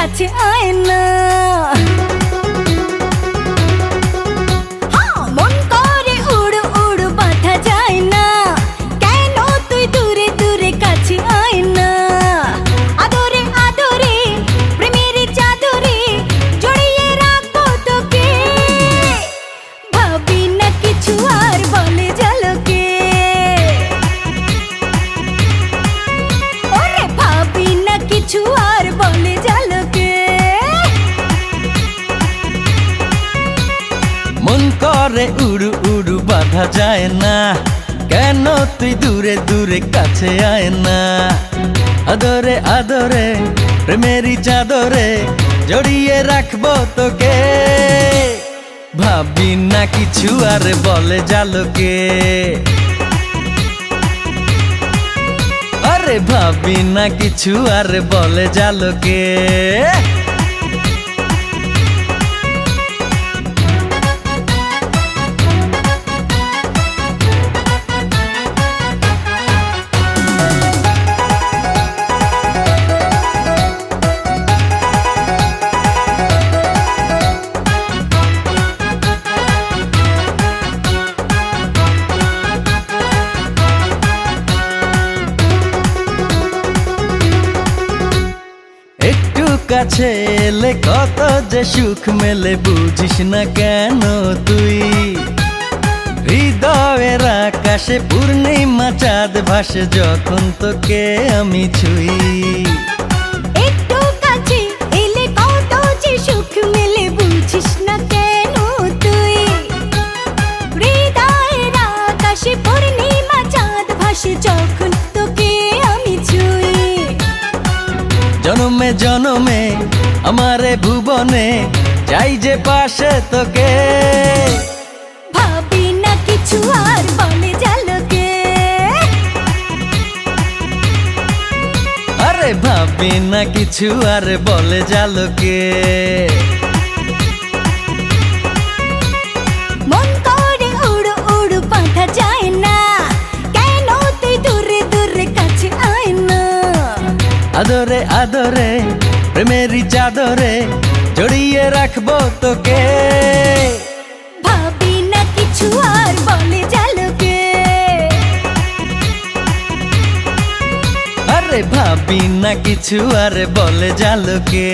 কাছে আয় না। বাঁধা যায় না। কেন তুই দূরে দূরে কাছে আয় না? আদরে আদরে, প্রেমেরই চাদরে জড়িয়ে রাখব তোকে। ভাবি না কিছু আর বলে জালোকে। আরে ভাবি না কিছু আর বলে জালোকে। কাছে এলে কত যে সুখ মেলে বুঝিস না কেন তুই? হৃদয়ের আকাশে পূর্ণিমা চাঁদ ভাসে যখন তোকে আমি ছুই। একটু কাছে এলে কত যে সুখ মেলে বুঝিস না কেন তুই? হৃদয়ের আকাশে পূর্ণিমা চাঁদ ভাসে যখন তোকে আমি ছুঁই। জনমে জনমে ভুবনে চাই যে পাশে তোকে। ভাবি না কিছু আর বলে জালকে। আরে ভাবি না কিছু আর বলে জালোকে। মন আদরে আদরে প্রেমেরই চাদরে জড়িয়ে রাখব তোকে। ভাবি না কিছু আর বলে জালকে। আরে ভাবি না কিছু আর বলে জালোকে।